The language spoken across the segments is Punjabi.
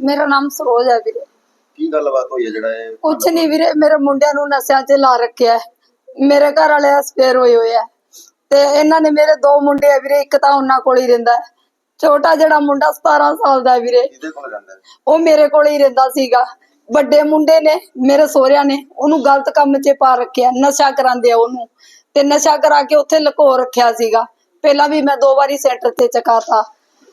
ਮੇਰਾ ਨਾਮ ਸਰੋਜ ਹੈ ਵੀਰੇ। ਕੀ ਗੱਲਬਾਤ ਹੋਈ ਹੈ ਜਿਹੜਾ ਇਹ ਕੁਛ ਨਹੀਂ ਵੀਰੇ ਮੇਰੇ ਮੁੰਡਿਆਂ ਨੂੰ ਨਸ਼ਿਆਂ 'ਚ ਲਾ ਰੱਖਿਆ ਹੈ। ਮੇਰੇ ਘਰ ਵਾਲੇ ਐਕਸਪਾਇਰ ਹੋਏ ਹੋਏ ਆ ਤੇ ਇਹਨਾਂ ਨੇ ਮੇਰੇ ਦੋ ਮੁੰਡੇ ਆ ਵੀਰੇ ਇੱਕ ਤਾਂ ਉਹਨਾਂ ਕੋਲ ਹੀ ਰਹਿੰਦਾ ਹੈ। ਛੋਟਾ ਜਿਹੜਾ ਮੁੰਡਾ 17 ਸਾਲ ਦਾ ਹੈ ਵੀਰੇ। ਕਿਹਦੇ ਕੋਲ ਹੈ? ਉਹ ਮੇਰੇ ਕੋਲ ਹੀ ਰਹਿੰਦਾ ਸੀਗਾ। ਵੱਡੇ ਮੁੰਡੇ ਨੇ ਮੇਰੇ ਸਹੁਰਿਆਂ ਨੇ ਉਹਨੂੰ ਗਲਤ ਕੰਮ 'ਚ ਪਾ ਰੱਖਿਆ ਨਸ਼ਾ ਕਰਾਉਂਦੇ ਆ ਉਹਨੂੰ। ਤੇ ਨਸ਼ਾ ਕਰਾ ਕੇ ਉੱਥੇ ਲੁਕੋ ਰੱਖਿਆ ਸੀਗਾ। ਪਹਿਲਾਂ ਵੀ ਮੈਂ ਦੋ ਵਾਰੀ ਸੈਂਟਰ ਤੇ ਚਕਾਤਾ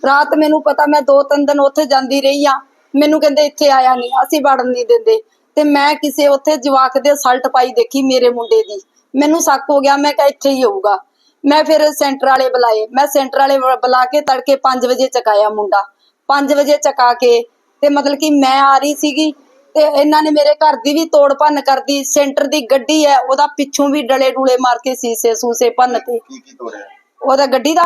ਰਾਤ ਮੈਨੂੰ ਪਤਾ ਮੈਂ ਦੋ ਤਿੰਨ ਦਿਨ ਉੱਥੇ ਜਾਂਦੀ ਰਹੀ ਆ ਮੈਨੂੰ ਕਹਿੰਦੇ ਇੱਥੇ ਆਇਆ ਨਹੀਂ ਅਸੀਂ ਵੜਨ ਨਹੀਂ ਦਿੰਦੇ। ਤੇ ਮੈਂ ਕਿਸੇ ਉੱਥੇ ਜਵਾਕ ਦੇ ਸਲਟ ਪਾਈ ਦੇਖੀ ਮੇਰੇ ਮੁੰਡੇ ਦੀ। ਮੈਨੂੰ ਸ਼ੱਕ ਹੋ ਗਿਆ ਮੈਂ ਕਿਹਾ ਇੱਥੇ ਹੀ ਹੋਊਗਾ। ਮੈਂ ਫਿਰ ਸੈਂਟਰ ਵਾਲੇ ਬੁਲਾਏ। ਮੈਂ ਸੈਂਟਰ ਵਾਲੇ ਬੁਲਾ ਕੇ ਤੜਕੇ 5 ਵਜੇ ਚਕਾਇਆ ਮੁੰਡਾ। 5 ਵਜੇ ਚਕਾ ਕੇ ਤੇ ਮਤਲਬ ਕਿ ਮੈਂ ਆ ਰਹੀ ਸੀਗੀ ਤੇ ਇਹਨਾਂ ਨੇ ਮੇਰੇ ਘਰ ਦੀ ਵੀ ਤੋੜ ਭੰਨ ਕਰਦੀ ਸੈਂਟਰ ਦੀ ਗੱਡੀ ਹੈ ਉਹਦਾ ਪਿੱਛੋਂ ਵੀ ਡਲੇ ਡੂਲੇ ਮਾਰ ਕੇ ਸੀਸੇ ਸੂਸੇ ਭੰਨ ਕੀ ਕੀ ਤੋੜਿਆ? ਉਹਦਾ ਗੱਡੀ ਦਾ?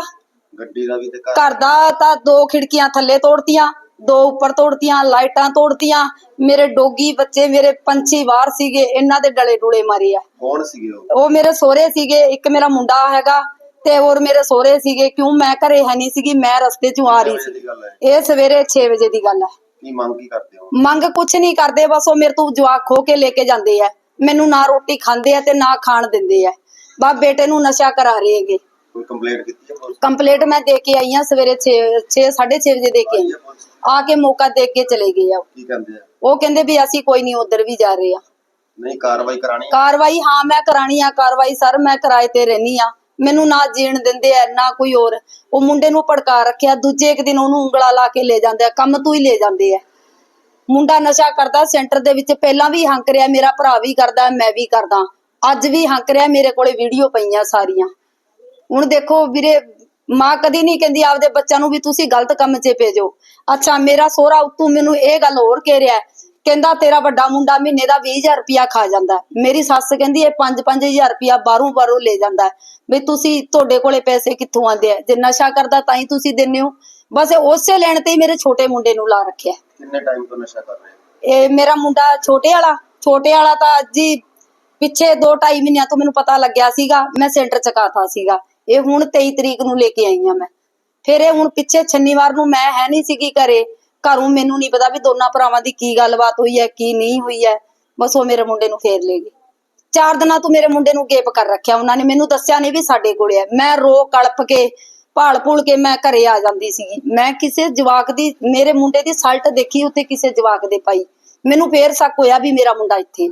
ਗੱਡੀ ਦਾ ਵੀ ਤੇ ਘਰ ਦਾ ਤਾਂ ਦੋ ਖਿੜਕੀਆਂ ਥੱਲੇ ਤੋੜਤੀਆਂ। ਦੋ ਉੱਪਰ ਤੋੜਤੀਆਂ ਲਾਈਟਾਂ ਤੋੜਤੀਆਂ। ਮੇਰੇ ਡੋਗੀ ਬੱਚੇ ਮੇਰੇ ਪੰਛੀ ਬਾਹਰ ਸੀਗੇ ਇਹਨਾਂ ਦੇ ਡਲੇ ਡੂਲੇ ਮਾਰੇ ਆ। ਕੌਣ ਸੀਗੇ ਉਹ? ਉਹ ਮੇਰੇ ਸਹੁਰੇ ਸੀਗੇ ਇੱਕ ਮੇਰਾ ਮੁੰਡਾ ਹੈਗਾ ਤੇ ਹੋਰ ਮੇਰੇ ਸਹੁਰੇ ਸੀਗੇ। ਕਿਉਂ ਮੈਂ ਘਰੇ ਹੈ ਨਹੀਂ ਸੀਗੀ ਮੈਂ ਰਸਤੇ 'ਚੋਂ ਆ ਰਹੀ ਸੀ ਦੀ ਗੱਲ ਹੈ? ਇਹ ਸਵੇਰੇ 6 ਵਜੇ ਦੀ ਗੱਲ ਹੈ। ਕੀ ਮੰਗ ਕੀ ਕਰਦੇ ਹੋ? ਮੰਗ ਕੁਛ ਨਹੀਂ ਕਰਦੇ ਬਸ ਉਹ ਮੇਰੇ ਤੋਂ ਜਵਾਕ ਖੋ ਕੇ ਲੈ ਕੇ ਜਾਂਦੇ ਆ। ਮੈਨੂੰ ਨਾ ਰੋਟੀ ਖਾਂਦੇ ਆ ਤੇ ਨਾ ਖਾਣ ਦਿੰਦੇ ਆ। ਬਾ ਬੇਟੇ ਨੂੰ ਨਸ਼ਾ ਕਰਾ ਰਹੇ ਹੈਗੇ। ਕੋਈ ਕੰਪਲੇਂਟ ਕੀਤੀ ਹੈ ਪੁਲਿਸ ਕੰਪਲੀਟ ਮੈਂ ਦੇ ਕੇ ਆਈ ਆ ਸਵੇਰੇ 6 6 6:30 ਵਜੇ ਦੇ ਕੇ ਆਈ ਹੈ? ਆ ਕੇ ਮੌਕਾ ਦੇਖ ਕੇ ਚਲੇ ਗਏ ਆ ਉਹ। ਕੀ ਕਹਿੰਦੇ ਆ? ਉਹ ਕਹਿੰਦੇ ਵੀ ਅਸੀਂ ਕੋਈ ਨਹੀਂ ਉਧਰ ਵੀ ਜਾ ਰਹੇ ਆ। ਨਹੀਂ ਕਾਰਵਾਈ ਕਰਾਣੀ ਹੈ ਕਾਰਵਾਈ ਹਾਂ ਮੈਂ ਕਰਾਣੀ ਆ ਕਾਰਵਾਈ ਸਰ ਮੈਂ ਕਿਰਾਏ ਤੇ ਰਹਿਨੀ ਆ। ਮੈਨੂੰ ਨਾ ਜੀਣ ਦਿੰਦੇ ਆ ਨਾ ਕੋਈ ਹੋਰ। ਉਹ ਮੁੰਡੇ ਨੂੰ ਭੜਕਾ ਰੱਖਿਆ ਦੂਜੇ ਇੱਕ ਦਿਨ ਉਹਨੂੰ ਉਂਗਲਾ ਲਾ ਕੇ ਲੈ ਜਾਂਦੇ ਆ ਕੰਮ ਤੋਂ ਹੀ ਲੈ ਜਾਂਦੇ ਆ। ਮੁੰਡਾ ਨਸ਼ਾ ਕਰਦਾ ਸੈਂਟਰ ਦੇ ਵਿੱਚ ਪਹਿਲਾਂ ਵੀ ਹੰਕ ਰਿਹਾ ਮੇਰਾ ਭਰਾ ਵੀ ਕਰਦਾ ਮੈਂ ਵੀ ਕਰਦਾ। ਅੱਜ ਵੀ ਹੰਕ ਰਿਹਾ ਮੇਰੇ ਕੋਲੇ ਵੀਡੀਓ ਪਈਆਂ ਸਾਰੀਆਂ। ਹੁਣ ਦੇਖੋ ਵੀਰੇ ਮਾਂ ਕਦੀ ਨਹੀਂ ਕਹਿੰਦੀ ਆਪਦੇ ਬੱਚਿਆਂ ਨੂੰ ਵੀ ਤੁਸੀਂ ਗਲਤ ਕੰਮ 'ਚ ਭੇਜੋ। ਅੱਛਾ ਮੇਰਾ ਸੋਹਰਾ ਉਤੋਂ ਮੈਨੂੰ ਇਹ ਗੱਲ ਹੋਰ ਕਹਿ ਰਿਹਾ ਹੈ, ਕਹਿੰਦਾ ਤੇਰਾ ਵੱਡਾ ਮੁੰਡਾ ਮਹੀਨੇ ਦਾ 20000 ਰੁਪਿਆ ਖਾ ਜਾਂਦਾ। ਮੇਰੀ ਸੱਸ ਕਹਿੰਦੀ ਇਹ 5-5000 ਰੁਪਿਆ ਬਾਹਰੋਂ ਬਾਹਰੋਂ ਲੈ ਜਾਂਦਾ। ਵੀ ਤੁਸੀਂ ਤੁਹਾਡੇ ਕੋਲੇ ਪੈਸੇ ਕਿੱਥੋਂ ਆਉਂਦੇ ਆ? ਜੇ ਨਸ਼ਾ ਕਰਦਾ ਤਾਂ ਹੀ ਤੁਸੀਂ ਦਿੰਦੇ ਹੋ। ਬਸ ਉਸੇ ਲੈਣ ਤੇ ਹੀ ਮੇਰੇ ਛੋਟੇ ਮੁੰਡੇ ਨੂੰ ਲਾ ਰੱਖਿਆ ਕਿੰਨੇ ਟਾਈਮ ਤੋਂ ਨਸ਼ਾ ਕਰ ਰਹੇ ਇਹ ਮੇਰਾ ਮੁੰਡਾ ਛੋਟੇ ਵਾਲਾ ਛੋਟੇ ਵਾਲਾ ਤਾਂ ਅੱਜ ਹੀ ਪਿੱਛੇ 2-2.5 ਮਹੀਨਿਆਂ ਤੋਂ ਮੈਨੂੰ ਪਤਾ ਲੱਗਿਆ ਸੀਗਾ ਮੈਂ ਸੈਂਟਰ ਚਕਾਤਾ ਸੀਗਾ। ਇਹ ਹੁਣ 23 ਤਰੀਕ ਨੂੰ ਲੈ ਕੇ ਆਈ ਆ ਮੈਂ। ਫਿਰ ਇਹ ਹੁਣ ਪਿੱਛੇ ਸ਼ਨੀਵਾਰ ਨੂੰ ਮੈਂ ਹੈ ਨਹੀਂ ਸੀਗੀ ਘਰੇ। ਘਰੋਂ ਮੈਨੂੰ ਨਹੀਂ ਪਤਾ ਵੀ ਦੋਨਾਂ ਭਰਾਵਾਂ ਦੀ ਕੀ ਗੱਲਬਾਤ ਹੋਈ ਹੈ, ਕੀ ਨਹੀਂ ਹੋਈ ਹੈ। ਬਸ ਉਹ ਮੇਰੇ ਮੁੰਡੇ ਨੂੰ ਫੇਰ ਲੈ ਗਏ। ਚਾਰ ਦਿਨਾਂ ਤੋਂ ਮੇਰੇ ਮੁੰਡੇ ਨੂੰ ਗੇਪ ਕਰ ਰੱਖਿਆ ਉਹਨਾਂ ਨੇ। ਮੈਨੂੰ ਦੱਸਿਆ ਨਹੀਂ ਵੀ ਸਾਡੇ ਕੋਲੇ ਆ ਮੈਂ ਰੋ ਕਲਪ ਕੇ, ਭਾਲ ਭੂਲ ਕੇ ਮੈਂ ਘਰੇ ਆ ਜਾਂਦੀ ਸੀਗੀ। ਮੈਂ ਕਿਸੇ ਜਵਾਕ ਦੀ, ਮੇਰੇ ਮੁੰਡੇ ਦੀ ਸਲਟ ਦੇਖੀ ਉੱਤੇ ਕਿਸੇ ਜਵਾਕ ਦੇ ਪਾਈ। ਮੈਨੂੰ ਫੇਰ ਸ਼ੱਕ ਹੋਇਆ ਵੀ ਮੇਰਾ ਮੁੰਡਾ ਇੱਥੇ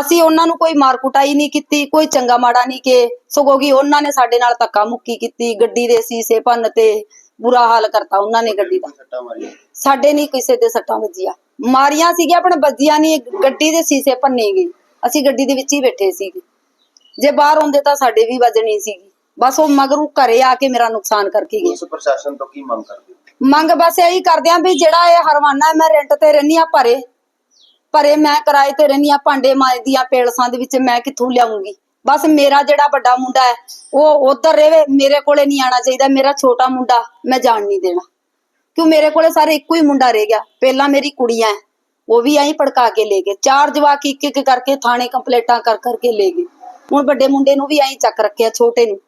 ਅਸੀਂ ਉਹਨਾਂ ਨੂੰ ਕੋਈ ਮਾਰ ਕੁਟਾਈ ਨਹੀਂ ਕੀਤੀ ਕੋਈ ਚੰਗਾ ਮਾੜਾ ਨਹੀਂ ਕਿ ਸਗੋਂ ਕਿ ਉਹਨਾਂ ਨੇ ਸਾਡੇ ਨਾਲ ਧੱਕਾ ਮੁੱਕੀ ਕੀਤੀ ਗੱਡੀ ਦੇ ਸੀਸੇ ਭੰਨ ਤੇ ਬੁਰਾ ਹਾਲ ਕਰਤਾ ਉਹਨਾਂ ਨੇ ਗੱਡੀ ਦਾ। ਕੋਈ ਸੱਟਾਂ ਮਾਰੀਆਂ। ਸਾਡੇ ਨਹੀਂ ਕਿਸੇ ਦੇ ਸੱਟਾਂ ਵੱਜੀਆਂ। ਮਾਰੀਆਂ ਸੀਗੀਆਂ ਆਪਣੇ ਵੱਜੀਆਂ ਨਹੀਂ ਗੱਡੀ ਦੇ ਸੀਸੇ ਭੰਨੇ ਗਏ। ਅਸੀਂ ਗੱਡੀ ਦੇ ਵਿੱਚ ਹੀ ਬੈਠੇ ਸੀਗੇ। ਜੇ ਬਾਹਰ ਹੁੰਦੇ ਤਾਂ ਸਾਡੇ ਵੀ ਵੱਜਣੀ ਸੀਗੀ। ਬਸ ਉਹ ਮਗਰੋਂ ਘਰੇ ਆ ਕੇ ਮੇਰਾ ਨੁਕਸਾਨ ਕਰਕੇ ਗਏ। ਪ੍ਰਸ਼ਾਸਨ ਤੋਂ ਕੀ ਮੰਗ ਕਰਦੇ ਹੋ? ਮੰਗ ਬਸ ਇਹੀ ਕਰਦੇ ਆਂ ਵੀ ਜਿਹੜਾ ਇਹ ਹਰਵਾਨਾ ਹੈ ਮੈਂ ਰੈਂਟ ਤੇ ਰਹਿਨੀ ਆ ਭਰੇ। ਭਰੇ ਮੈਂ ਕਿਰਾਏ ਤੇ ਰਹਿਨੀ ਆ ਭਾਂਡੇ ਮਾਂਜਦੀ ਆ ਪੇਲਸਾਂ ਦੇ ਵਿੱਚ ਮੈਂ ਕਿੱਥੋਂ ਲਿਆਉਂਗੀ? ਬਸ ਮੇਰਾ ਜਿਹੜਾ ਵੱਡਾ ਮੁੰਡਾ ਹੈ ਉਹ ਉਧਰ ਰਹੇ ਮੇਰੇ ਕੋਲੇ ਨਹੀਂ ਆਣਾ ਚਾਹੀਦਾ ਮੇਰਾ ਛੋਟਾ ਮੁੰਡਾ ਮੈਂ ਜਾਣ ਨਹੀਂ ਦੇਣਾ। ਕਿਉਂ ਮੇਰੇ ਕੋਲੇ ਸਾਰੇ ਇੱਕੋ ਹੀ ਮੁੰਡਾ ਰਹਿ ਗਿਆ ਪਹਿਲਾਂ ਮੇਰੀ ਕੁੜੀਆਂ ਹੈ, ਉਹ ਵੀ ਐਂ ਪੜਕਾ ਕੇ ਲੈ ਗਏ ਚਾਰ ਜਵਾਕ ਇੱਕ ਇੱਕ ਕਰਕੇ ਥਾਣੇ ਕੰਪਲੇਟਾਂ ਕਰ ਕਰਕੇ ਲੈ ਗਏ। ਹੁਣ ਵੱਡੇ ਮੁੰਡੇ ਨੂੰ ਵੀ ਐਂ ਚੱਕ ਰੱਖਿਆ ਛੋਟੇ ਨੂੰ।